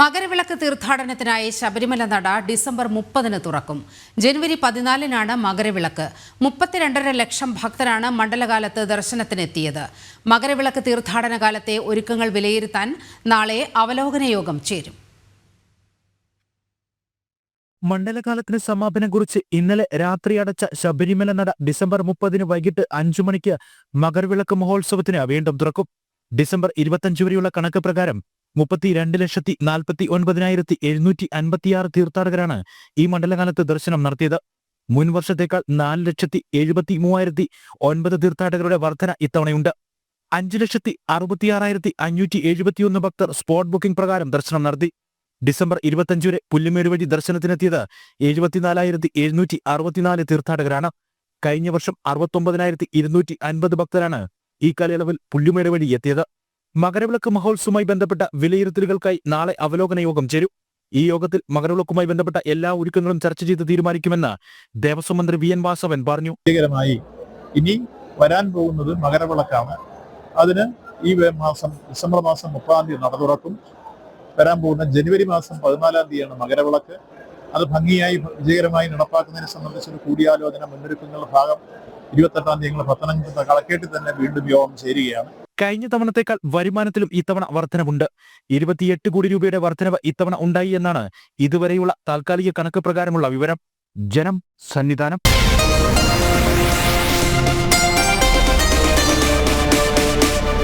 മകരവിളക്ക് തീർത്ഥാടനത്തിനായി ശബരിമല നട ഡിസംബർ മുപ്പതിന് തുറക്കും. ജനുവരി പതിനാലിനാണ് മകരവിളക്ക്. മുപ്പത്തിരണ്ടര ലക്ഷം ഭക്തരാണ് മണ്ഡലകാലത്ത് ദർശനത്തിനെത്തിയത്. മകരവിളക്ക് തീർത്ഥാടന കാലത്തെ ഒരുക്കങ്ങൾ വിലയിരുത്താൻ നാളെ അവലോകന യോഗം ചേരും. മണ്ഡലകാലത്തിന് സമാപനം കുറിച്ച് ഇന്നലെ രാത്രി അടച്ച ശബരിമല നട ഡിസംബർ മുപ്പതിന് വൈകിട്ട് അഞ്ചു മണിക്ക് മകരവിളക്ക് മഹോത്സവത്തിന് വീണ്ടും തുറക്കും. ഡിസംബർ ഇരുപത്തഞ്ച് വരെയുള്ള കണക്ക് പ്രകാരം മുപ്പത്തിരണ്ട് ലക്ഷത്തി നാൽപ്പത്തി ഒൻപതിനായിരത്തി എഴുന്നൂറ്റി അൻപത്തിയാറ് തീർത്ഥാടകരാണ് ഈ മണ്ഡലകാലത്ത് ദർശനം നടത്തിയത്. മുൻ വർഷത്തേക്കാൾ നാല് ലക്ഷത്തി എഴുപത്തി മൂവായിരത്തി ഒൻപത് തീർത്ഥാടകരുടെ വർധന ഇത്തവണയുണ്ട്. അഞ്ച് ലക്ഷത്തി അറുപത്തിയാറായിരത്തി അഞ്ഞൂറ്റി എഴുപത്തിയൊന്ന് ഭക്തർ സ്പോട്ട് ബുക്കിംഗ് പ്രകാരം ദർശനം നടത്തി. ഡിസംബർ ഇരുപത്തഞ്ച് വരെ പുല്ലുമേട് വഴി ദർശനത്തിനെത്തിയത് എഴുപത്തിനാലായിരത്തി എഴുന്നൂറ്റി അറുപത്തിനാല് തീർത്ഥാടകരാണ്. കഴിഞ്ഞ വർഷം അറുപത്തൊമ്പതിനായിരത്തി ഇരുന്നൂറ്റി അൻപത് ഭക്തരാണ് ഈ കാലയളവിൽ പുല്ലുമേട് വഴി എത്തിയത്. മകരവിളക്ക് മഹോത്സവമായി ബന്ധപ്പെട്ട വിലയിരുത്തലുകൾക്കായി നാളെ അവലോകന യോഗം ചേരും. ഈ യോഗത്തിൽ മകരവിളക്കുമായി ബന്ധപ്പെട്ട എല്ലാ ഒരുക്കങ്ങളും ചർച്ച ചെയ്ത് തീരുമാനിക്കുമെന്ന് ദേവസ്വം മന്ത്രി വി എൻ വാസവൻ പറഞ്ഞു. ഇനി വരാൻ പോകുന്നത് മകരവിളക്കാണ്. അതിന് ഈ മാസം ഡിസംബർ മാസം മുപ്പതാം തീയതി നട തുറക്കും വരാൻ പോകുന്ന ജനുവരി മാസം പതിനാലാം തീയതിയാണ് മകരവിളക്ക്. അത് ഭംഗിയായി വിജയകരമായി നടപ്പാക്കുന്നതിനെ സംബന്ധിച്ചൊരു കൂടിയാലോചന മുന്നൊരുക്കങ്ങളുടെ ഭാഗം ഇരുപത്തെട്ടാം തീയതി പത്തനംതിട്ട കളക്കേട്ടിൽ തന്നെ വീണ്ടും യോഗം ചേരുകയാണ്. കഴിഞ്ഞ തവണത്തേക്കാൾ വരുമാനത്തിലും ഇത്തവണ വർധനവുണ്ട്. ഇരുപത്തിയെട്ട് കോടി രൂപയുടെ വർധനവ് ഇത്തവണ ഉണ്ടായി എന്നാണ് ഇതുവരെയുള്ള താൽക്കാലിക കണക്ക് പ്രകാരമുള്ള വിവരം. ജനം സന്നിധാനം.